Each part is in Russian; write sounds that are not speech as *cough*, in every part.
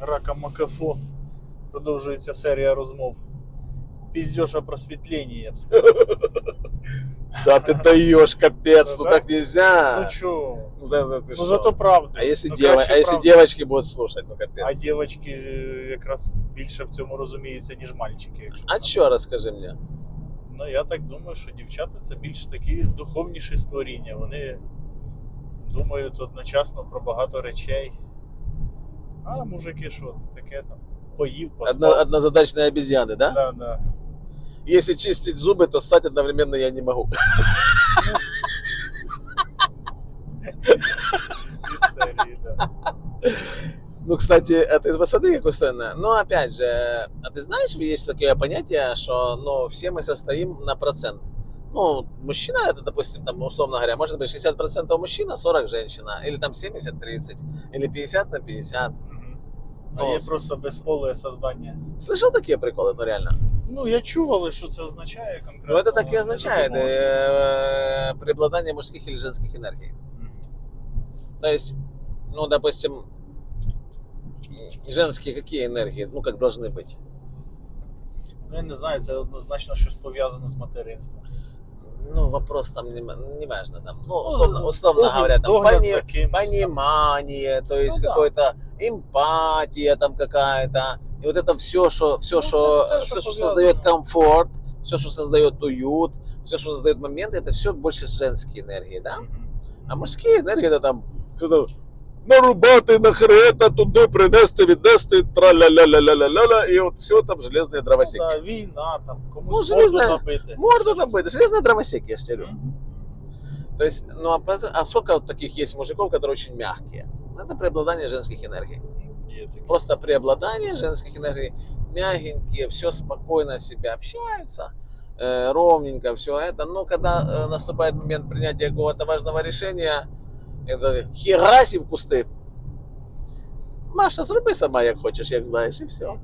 Рака Макафо. Продовжується серія розмов. Піздеж о просвітленні, я б сказав. *laughs* Да ты даешь, капец, ну Да? так нельзя. Ну чо? Ну, да, да, ты Ну шо? зато правда. А если, Ну, дева- краще а если правда. девочки будут слушать, ну капец. А дівчатки е, якраз більше в цьому розуміються, ніж мальчики. Якщо А так. чё, расскажи мне? Ну я так думаю, що дівчата це більш такі духовніші створіння. Вони думають одночасно про багато речей. А мужики, що таке там? Поїв, поспав. Одно, однозадачные обезьяны, да? Да, да. Если чистить зубы, то ссать одновременно я не могу. Із серії, да. Ну, кстати, а ты посмотри, как устроено. Ну, опять же, а ты знаешь, есть такое понятие, что ну, все мы состоим на процент. Ну, мужчина, это, допустим, там, условно говоря, может быть 60% мужчина, 40 женщина, или там 70-30, или 50 на 50. Мгм. А Ну, є с- просто безполе создання. Слышал такие приколы, ну реально? Ну, я чув, але що це означає конкретно? Ну, это так и не означает задумувався. э, преобладание мужских или женских энергий. Мгм. То есть, ну, допустим, женские какие энергии, ну, как должны быть? Ну, я не знаю, це однозначно щось пов'язане з материнством. Ну, вопрос там не, не важно. Там, ну, Ну, условно, условно догляд- говоря, там, догляд пони- за кимось, там. понимание, то есть Ну, да. какой-то эмпатия там какая-то. И вот это все, что, все, Ну, что, це все, все, що что пов'язано. создает комфорт, все, что создает уют, все, что создает моменты, это все больше женские энергии, да? Мгм. А мужські енергії це там що там, нарубати нахрета, туди принести, віднести, тра-ля-ля-ля-ля-ля-ля, і от все там железні Ну, дровосеки. да, війна, там, Ну, комусь железна- морду набити. Морду набити, железні дровосеки, я ж тебе говорю. Мгм. То есть, ну а, пот- а сколько вот таких есть мужиков, которые очень мягкие? Это преобладание женских энергий. Є таке. Просто преобладание женских энергий, мягенькие, все спокойно себе общаются, э, ровненько все это. Но когда э, наступает момент принятия какого-то важного решения, это хераси в кусты. Маша, зруби сама, як хочешь, як знаешь, и все. Мгм.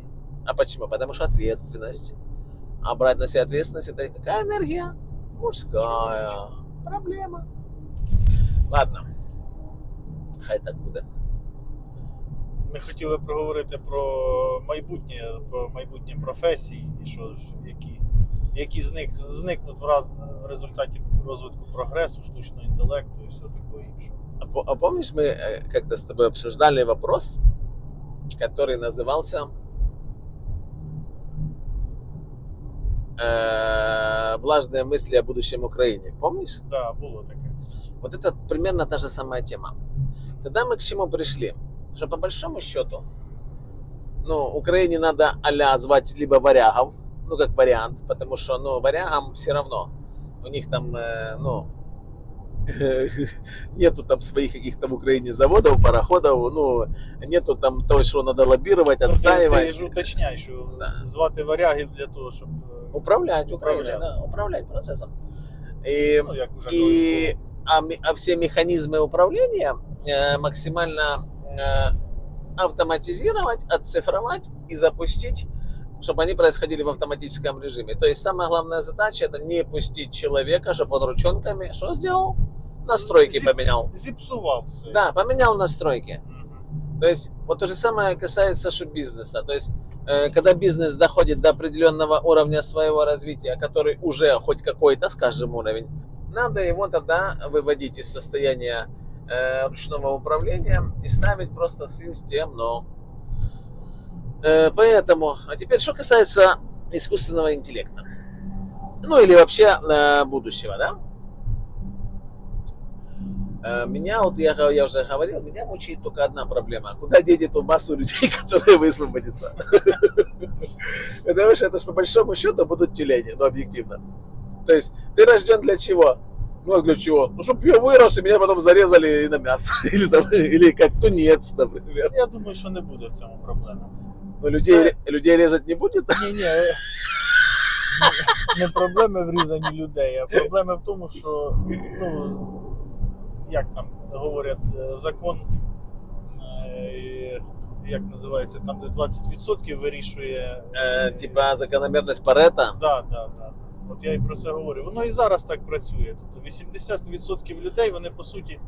А почему? Потому что ответственность. А брать на себя ответственность это какая энергия? Мужская. Проблема. Ладно. Хай так буде. Ми хотіли проговорити про майбутнє, про майбутні професії і що, ж, які, які зник, зникнуть в, раз, в результаті розвитку прогресу, штучного інтелекту і все таке інше. А а помнишь, мы э, как-то с тобой обсуждали вопрос, который назывался э, «Влажные мысли о будущем Украине». Помнишь? Да, було таке. Вот это примерно та же самая тема. Тогда мы к чему пришли? Что по большому счету, ну, Украине надо а звать либо варягов, ну, как вариант, потому что, ну, варягам все равно. У них там, э, ну, *laughs* нету там своих каких-то в Украине заводов, пароходов, ну, нету там того, что надо лоббировать, Ну, Ти, ти отстаивать. ж уточняй, що Да. звати варягів для того, щоб е, Управлять, управлять, Управлять. да, управлять процессом. И ну, як уже И а, а все механизмы управления э, максимально э, автоматизировать, отцифровать и запустить, чтобы они происходили в автоматическом режиме. То есть самая главная задача это не пустить человека, чтобы он ручонками что сделал? Настройки Зип- поменял. зіпсував все. Да, поменял настройки. Мгм. То есть вот то же самое касается что бизнеса. То есть э, когда бизнес доходит до определенного уровня своего развития, который уже хоть какой-то, скажем, уровень, надо его тогда выводить из состояния э, ручного управления и ставить просто системно. Э, поэтому, а теперь что касается искусственного интеллекта. Ну или вообще э, будущего, да? Э, Меня, вот я, я уже говорил, меня мучает только одна проблема. Куда деть эту массу людей, *laughs* которые высвободятся? *laughs* Потому что это ж по большому счету будут тюлени, ну объективно. То есть ты рожден для чего? Ну а для чего? Ну чтобы я вырос, и меня потом зарезали на мясо. *laughs* Или, там, или как тунец, например. Я думаю, що не буде в цьому проблеми. Но людей, людей резать не будет? Ні, ні. Не проблеми в різанні людей, а проблеми в тому, що ну як там говорять, е, закон, е, як називається, там, де 20% вирішує. Э, типа закономерность Парета. Да, да, да. От я і про це говорю. Воно і зараз так працює. Тобто 80% людей вони по суті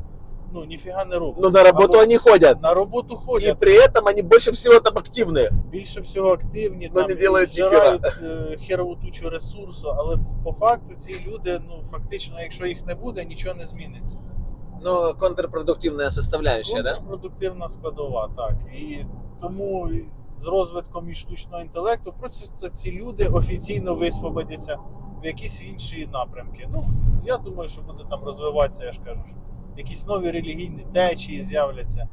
ну ніфіга не роблять. Но на работу Або они ходят. на роботу И ходять, при этом они больше всего там активны. більше всього активні, Ну, там не зжирають е, херову тучу ресурсу, але по факту ці люди, ну фактично, якщо їх не буде, нічого не зміниться. Ну, контрпродуктивная составляющая, да? Продуктивна складова, так. І тому з розвитком і штучного інтелекту просто ці люди офіційно висвободяться в якісь інші напрямки. Ну, я думаю, що буде там розвиватися, я ж кажу, що якісь нові релігійні течії з'являться,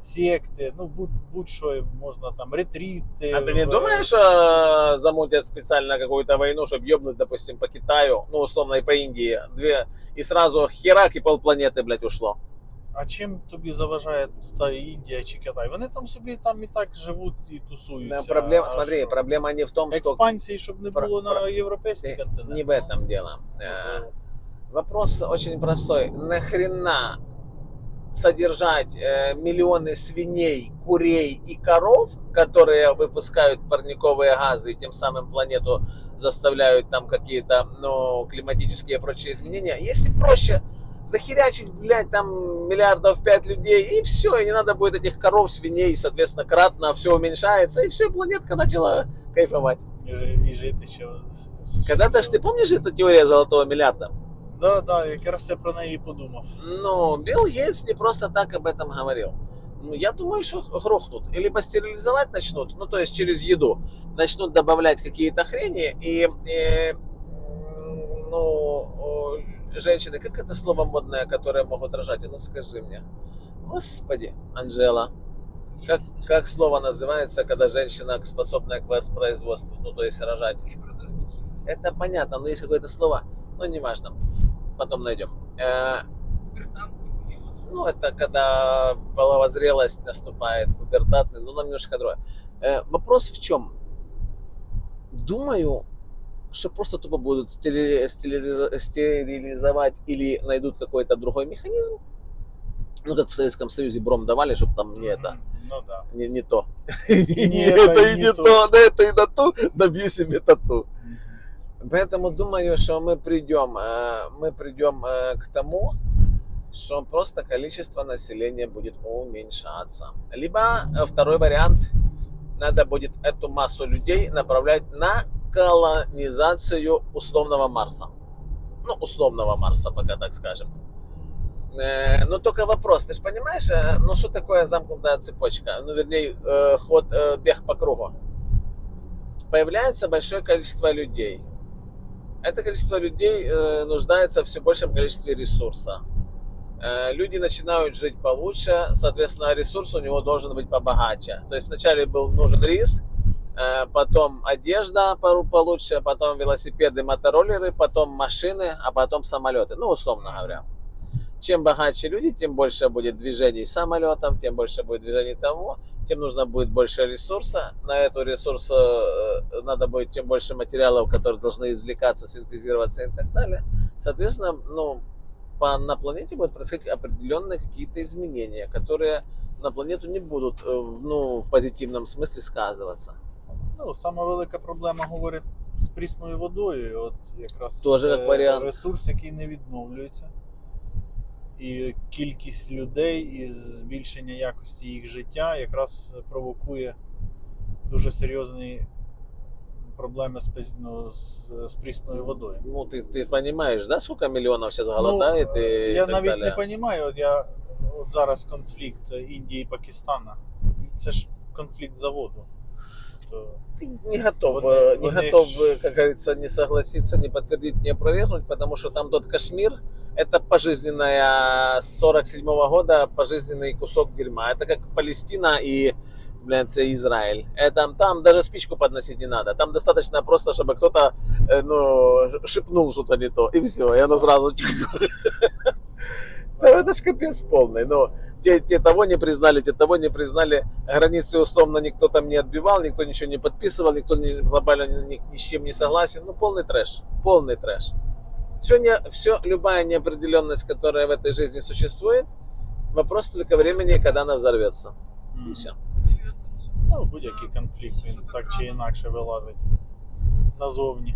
секти, ну будь, будь-що можна там ретріти. А ты не в- думаешь, что замутят специально какую-то войну, чтобы ебнуть, допустим, по Китаю, ну, условно, и по Индии, две, и сразу херак, и полпланеты, блядь, ушло? А чим тобі заважає та Індія чи Китай? Вони там собі там і так живуть і тусуються. Да, проблема, А смотри, що? проблема не в том, что... експансії, щоб не Про- було на про- європейський Не, континент. не в этом дело. Э, Можливо. Вопрос очень простой. Нахрена содержать э, миллионы свиней, курей и коров, которые выпускают парниковые газы и тем самым планету заставляют там какие-то ну, климатические и прочие изменения, если проще захерячить, блядь, там миллиардов пять людей, и все, и не надо будет этих коров, свиней, соответственно, кратно все уменьшается, и все, и планетка начала кайфовать. І, жи- і жити ще. з- з- Когда-то ж ты помнишь эту теория золотого миллиарда? Да, да, якраз я про неї подумав. Ну, Билл Гейтс не просто так об этом говорил. Ну, я думаю, что грохнут. И либо стерилизовать начнут, ну, то есть через еду, начнут добавлять какие-то хрени, и, и, ну, женщины, как это слово модное, которые могут рожать? Ну, скажи мне. Господи, Анжела. Как, как слово называется, когда женщина способная к воспроизводству, ну, то есть рожать? Это понятно, но есть какое-то слово, ну, неважно. Потом найдем. Э, ну, это когда половозрелость наступает, пубертатный, ну, нам немножко другое. Э, вопрос в чем? Думаю, что просто тупо будут стери- стерилизовать или найдут какой-то другой механизм. Ну, как в Советском Союзе бром давали, чтобы там не это. Ну да. не, не то. Не *laughs* это и не то. да это и на ту, набью себе тату. Поэтому думаю, что мы придем, э, мы придем э, к тому, что просто количество населения будет уменьшаться. Либо э, второй вариант, надо будет эту массу людей направлять на колонизацию условного Марса. Ну, условного Марса, пока так скажем. Но только вопрос, ты же понимаешь, ну что такое замкнутая цепочка? Ну, вернее, ход, бег по кругу. Появляется большое количество людей. Это количество людей э, нуждается в все большем количестве ресурса. Э, Люди начинают жить получше, соответственно, ресурс у него должен быть побогаче. То есть вначале был нужен рис, э, потом одежда получше, потом велосипеды, мотороллеры, потом машины, а потом самолеты. Ну, условно говоря Чем богаче люди, тем больше будет движений самолетов, тем больше будет движений того, тем нужно будет больше ресурса. На эту ресурс э, надо будет тем больше материалов, которые должны извлекаться, синтезироваться и так далее. Соответственно, ну, по, на планете будут происходить определенные какие-то изменения, которые на планету не будут э, в- ну, в позитивном смысле сказываться. Ну, сама велика проблема говорить з прісною водою. і От якраз Тоже це як варіант. ресурс, який не відновлюється. І кількість людей і збільшення якості їх життя якраз провокує дуже серйозні проблеми з, ну, з, з прісною водою. Ну, ты, ты понимаешь, да, сколько миллионов сейчас голодает Ну, и я так навіть далее? не розумію, от я от зараз конфлікт Індії і Пакистана. Це ж конфлікт заводу. То, ты не готов, Вот, э, вот не я готов, ж- э, как говорится, не согласиться, не подтвердить, не опровергнуть, потому что там тот Кашмир, это пожизненная с 47 года пожизненный кусок дерьма. Это как Палестина и блядь, Израиль. Это, там даже спичку подносить не надо. Там достаточно просто, чтобы кто-то э, ну, шепнул что-то не то, и все, и оно сразу... *laughs* Да это ж капец полный. Ну, те, те того не признали, те того не признали. Границы условно никто там не отбивал, никто ничего не подписывал, никто не, глобально ни, ни- ни с чем не согласен. Ну, полный трэш. Полный трэш. Все, не, все, любая неопределенность, которая в этой жизни существует, вопрос только времени, когда она взорвется. м. И все. Ну, будь-який конфлікт він так чи інакше вилазить назовні.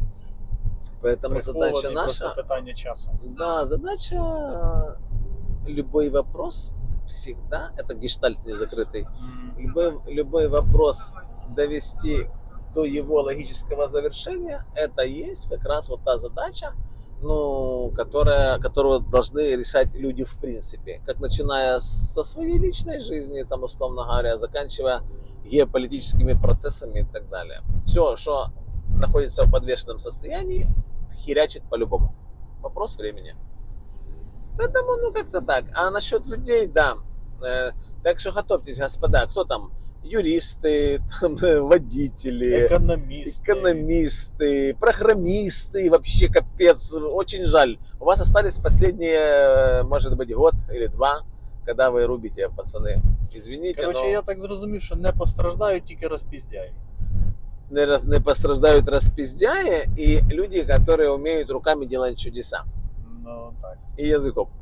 Поэтому задача Прихований, наша Просто питання часу. Да, задача любой вопрос всегда, это гештальт не закрытый, любой, любой вопрос довести до его логического завершения, это есть как раз вот та задача, ну, которая, которую должны решать люди в принципе. Как начиная со своей личной жизни, там, условно говоря, заканчивая геополитическими процессами и так далее. Все, что находится в подвешенном состоянии, херячит по-любому. Вопрос времени. Поэтому, ну, как-то так. А насчет людей, да. Э, так что готовьтесь, господа. Кто там? Юристы, там, э, водители, Экономист. экономисты, программисты, вообще капец, очень жаль. У вас остались последние, э, может быть, год или два, когда вы рубите, пацаны. Извините, Коротше, но я так зрозумів, що не постраждають, тільки розпіздяють. не, ра- не постраждают распиздяи и люди, которые умеют руками делать чудеса. Ну так. И языком. *laughs*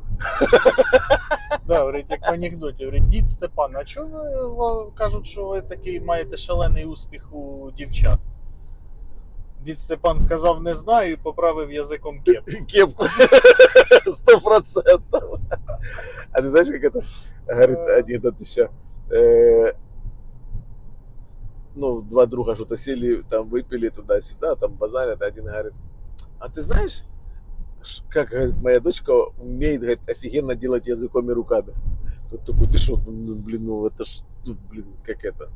Да, говорить, як в анекдоті. Говорить, дід Степан, а чого ви ва- кажуть, що ви такий маєте шалений успіх у дівчат? Дід Степан сказав не знаю і поправив язиком *laughs* кеп. Кепку. *laughs* Сто процентов. А ты знаешь, как это говорит анекдот еще? Э, Ну, два друга что-то сели, там выпили туда-сюда, там базарят, и один говорит, а ты знаешь, ш- как, говорит, моя дочка умеет, говорит, офигенно делать языком и руками. Тот такой, ты что, ну, блин, ну это ж, ну, блин, как это?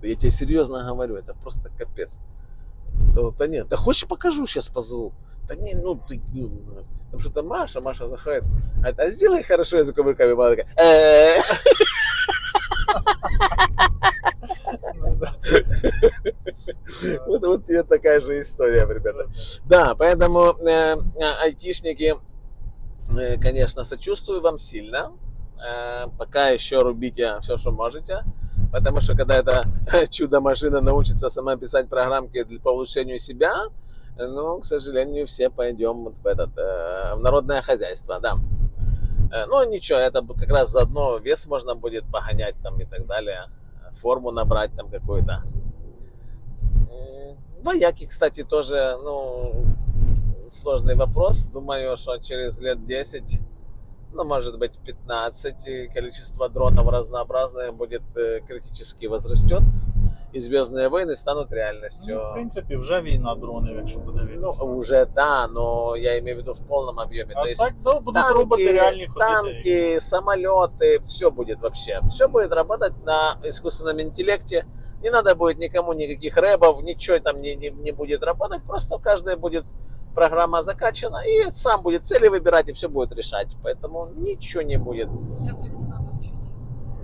Да я тебе серьезно говорю, это просто капец. Да, да нет, да хочешь покажу, сейчас позову. Да не, ну ты, ну, там что-то Маша, Маша заходит, говорит, а сделай хорошо языком и руками. Мама такая. Ну. *laughs* вот, *laughs* вот тебе такая же история, ребята. Да, поэтому э, э, айтишники, э, конечно, сочувствую вам сильно. Э, пока еще рубите все, что можете. Потому что когда эта *laughs* чудо-машина научится сама писать программки для, улучшению себя, ну, к сожалению, все пойдем вот в, этот, э, в народное хозяйство, да. Э, Ну, ничего, это как раз заодно вес можно будет погонять там и так далее. Форму набрать там какую-то. Вояки, кстати, тоже, ну, сложный вопрос. Думаю, что через лет 10, ну, может быть, 15, и количество дронов разнообразных будет э, критически возрастет И Звездные войны станут реальностью. Ну, в принципі, вже війна дронів, якщо Ну, подивитися. уже да, но я имею в виду в полном объеме. А То есть так, да, будуть роботи реальні ходити. танки, самолеты, все будет вообще. Все будет работать на искусственном интеллекте. Не надо будет никому никаких рэбов, ничего там не, не, не будет работать. Просто в каждой будет программа закачана, и сам будет цели выбирать, и все будет решать. Поэтому ничего не будет.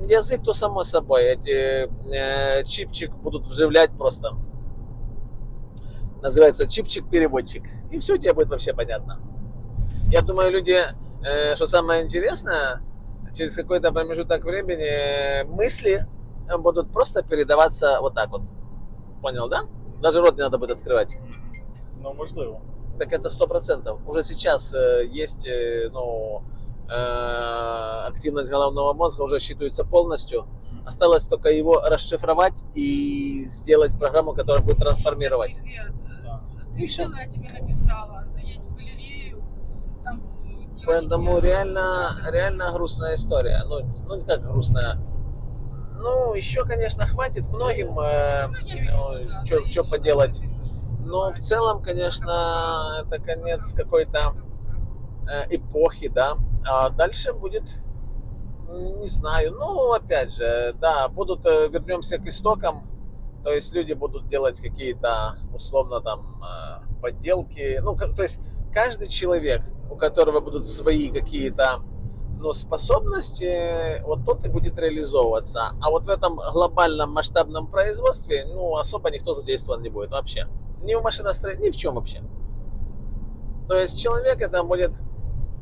Язык то само собой. Эти э, чипчик будут вживлять просто. Называется чипчик-переводчик. И все тебе будет вообще понятно. Я думаю, люди, э, что самое интересное, через какой-то промежуток времени э, мысли будут просто передаваться вот так вот. Понял, да? Даже рот не надо будет открывать. Ну, можливо. Так это сто процентов. Уже сейчас э, есть, э, ну, э, активность головного мозга уже считывается полностью. Осталось только его расшифровать и сделать программу, которая будет трансформировать. Привет. Так. Ты И всё. видела, я тебе написала, заедь в галерею, там э, девочки- Поэтому реально, реально грустная история. Ну, ну как грустная. Ну, еще, конечно, хватит многим, э, Ну, да, что поделать. Но в целом, конечно, это конец какой-то э, эпохи, да. А дальше будет, не знаю, ну, опять же, да, будут, э, вернемся к истокам, то есть люди будут делать какие-то, условно, там, э, подделки, ну, как- то есть каждый человек, у которого будут свои какие-то ну, способности, вот тот и будет реализовываться. А вот в этом глобальном масштабном производстве, ну, особо никто задействован не будет вообще. Ни в машиностроении, ни в чем вообще. То есть человек это будет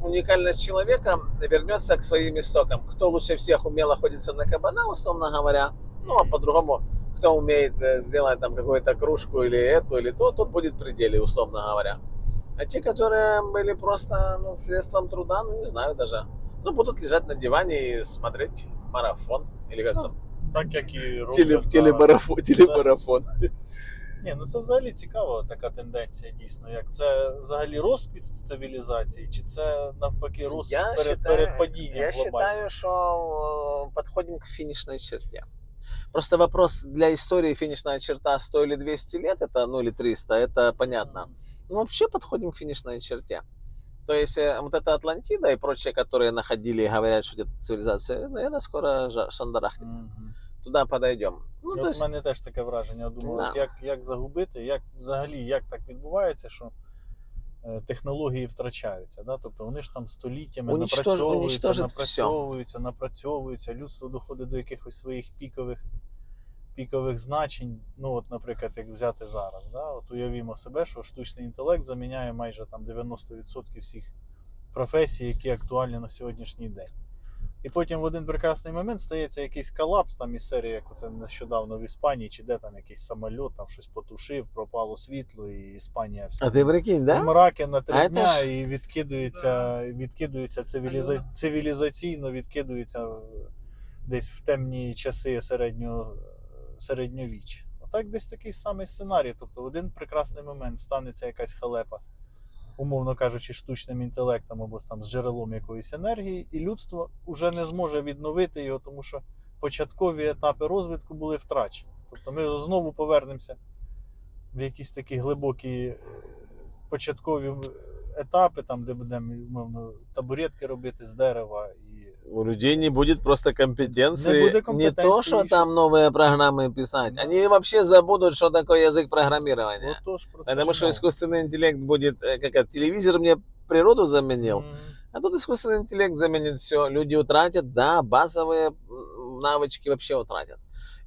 уникальность человека вернется к своим истокам. Кто лучше всех умело охотиться на кабана, условно говоря, ну а по-другому, кто умеет э, сделать там какую-то кружку или эту, или то, тот будет в пределе, условно говоря. А те, которые были просто ну, средством труда, ну не знаю даже, ну будут лежать на диване и смотреть марафон или как Ну, там Так теле, зараз. телемарафон, телемарафон. Ні, ну це взагалі цікава така тенденція, дійсно. Як це взагалі розквіт цивілізації, чи це навпаки розквіт Я перед, считаю, перед падінням я глобальним? считаю, что э, подходим к финишной черте. Просто вопрос для истории финишная черта 100 или 200 лет, это, ну или 300, это понятно. Ну, вообще подходим к финишной черте. То есть э, вот эта Атлантида и прочие, которые находили и говорят, что где-то цивилизация, наверное, скоро жа- шандарахнет. Мгм. Туда подойдем. Ну, Ну, есть, в мене теж таке враження. Думаю, Да. як, як загубити, як взагалі як так відбувається, що е, технології втрачаються. Да? Тобто вони ж там століттями Уничтож- напрацьовуються, напрацьовуються, напрацьовуються. Людство доходить до якихось своїх пікових, пікових значень. Ну, от, наприклад, як взяти зараз. Да? От уявімо себе, що штучний інтелект заміняє майже там 90% всіх професій, які актуальні на сьогоднішній день. І потім в один прекрасний момент стається якийсь колапс там із серії, як це нещодавно в Іспанії, чи де там якийсь самоліт, там щось потушив, пропало світло, і Іспанія вся а ты прикинь, да? мраки на три А дня ж- і відкидується, відкидується цивіліза... Цивілізаційно, відкидується десь в темні часи середнього середньовіччя. Отак десь такий самий сценарій. Тобто в один прекрасний момент станеться якась халепа, умовно кажучи, штучним інтелектом або там з джерелом якоїсь енергії, і людство вже не зможе відновити його, тому що початкові етапи розвитку були втрачені. Тобто ми знову повернемося в якісь такі глибокі е, початкові етапи, там, де будемо умовно, табуретки робити з дерева. І... У людей не будет просто компетенции. Не буде Не компетенції, то, что і там новые программы писать. Да. Они вообще забудут, что такое язык программирования. Отож, про це Потому ж что мова. искусственный интеллект будет, э, как это, телевизор мне природу заменил, Мгм. а тут искусственный интеллект заменит все. Люди утратят, да, базовые м, навычки вообще утратят.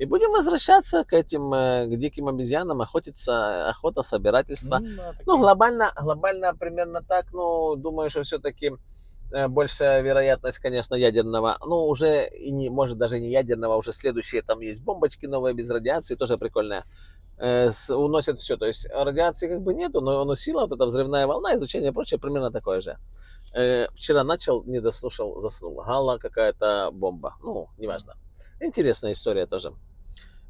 И будем возвращаться к этим, э, к диким обезьянам, охотиться, охота, собирательство. Ну, да, таке. Ну, глобально, глобально примерно так, ну, думаю, что все-таки большая вероятность, конечно, ядерного, ну, уже и не, может, даже не ядерного, уже следующие, там есть бомбочки новые без радиации, тоже прикольные, Э, с- уносят все, то есть радиации как бы нету, но, но сила, вот эта взрывная волна, изучение и прочее примерно такое же. Э, Вчера начал, не дослушал, заснул. Гала какая-то бомба, ну, неважно. Интересная история тоже.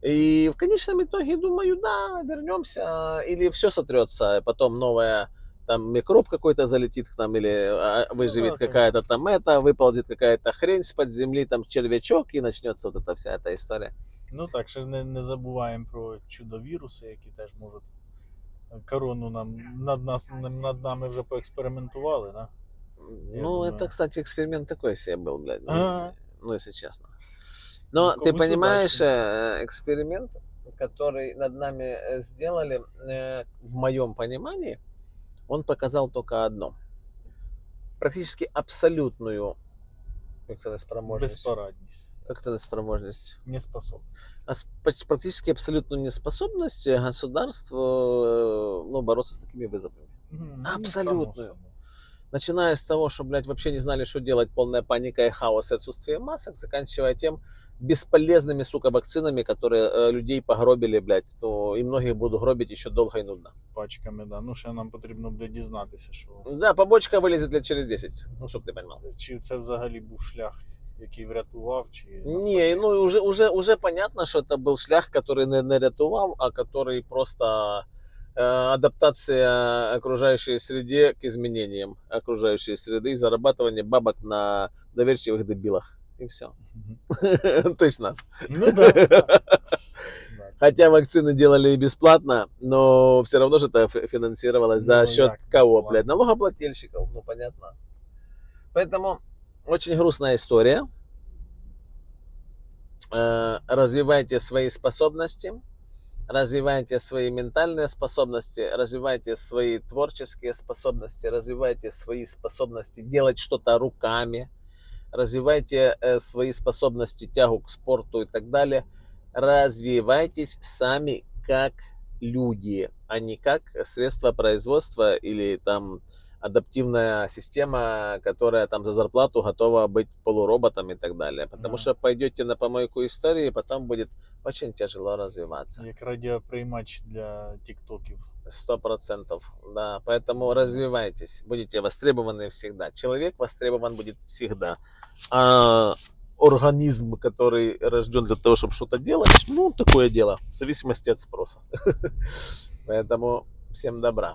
И в конечном итоге, думаю, да, вернемся, или все сотрется, потом новая там микроб какой-то залетит к нам, или а, выживет да, это- какая-то там это, выползет какая-то хрень с-под земли, там червячок, и начнется вот эта вся эта история. Ну так, ще ж не, не забуваємо про чудовіруси, які теж можуть корону нам над нас над нами вже поекспериментували, да? Я ну, думаю. это, кстати, эксперимент такой себе был, блядь, ну, Ага. ну, если честно. Но Ну, ты комусь понимаешь, удачи. э, эксперимент, который над нами э, сделали, э, в моем понимании, он показал только одно. Практически абсолютную это спроможность. Безпорадність, Как это спроможность? неспособність. А Практически абсолютную неспособность э, государства э, ну, бороться с такими вызовами. Ну, Абсолютную. само собою. Начиная с того, что, блядь, вообще не знали, что делать, полная паника и хаос и отсутствие масок, заканчивая тем бесполезными, сука, вакцинами, которые э, людей погробили, блядь, ну, и многих будут гробить еще долго и нудно. Пачками, да. Ну, ще нам потрібно буде дізнатися, що Да, побочка вылезет лет через 10, ну, чтоб ты понимал. чи це взагалі був шлях, який врятував, чи Не, ну, уже, уже, уже понятно, что это был шлях, который не, не рятував, а который просто э, адаптация окружающей среде к изменениям окружающей среды и зарабатывание бабок на доверчивых дебилах. И все. *laughs* То есть нас. Ну да. *laughs* Хотя вакцины делали бесплатно, но все равно же это финансировалось за Ну, счет кого, блядь? Налогоплательщиков, ну понятно. Поэтому очень грустная история. Э, Развивайте свои способности, развивайте свои ментальные способности, развивайте свои творческие способности, развивайте свои способности делать что-то руками, развивайте э, свои способности, тягу к спорту и так далее. Развивайтесь сами как люди, а не как средство производства или там адаптивная система, которая там за зарплату готова быть полуроботом и так далее. Потому Да. что пойдете на помойку истории, потом будет очень тяжело развиваться. Як радіоприймач для тіктоків. Сто процентов, да. Поэтому развивайтесь, будете востребованы всегда. Человек востребован будет всегда. А организм, который рожден для того, чтобы что-то делать, ну, такое дело, в зависимости от спроса. *laughs* Поэтому всем добра.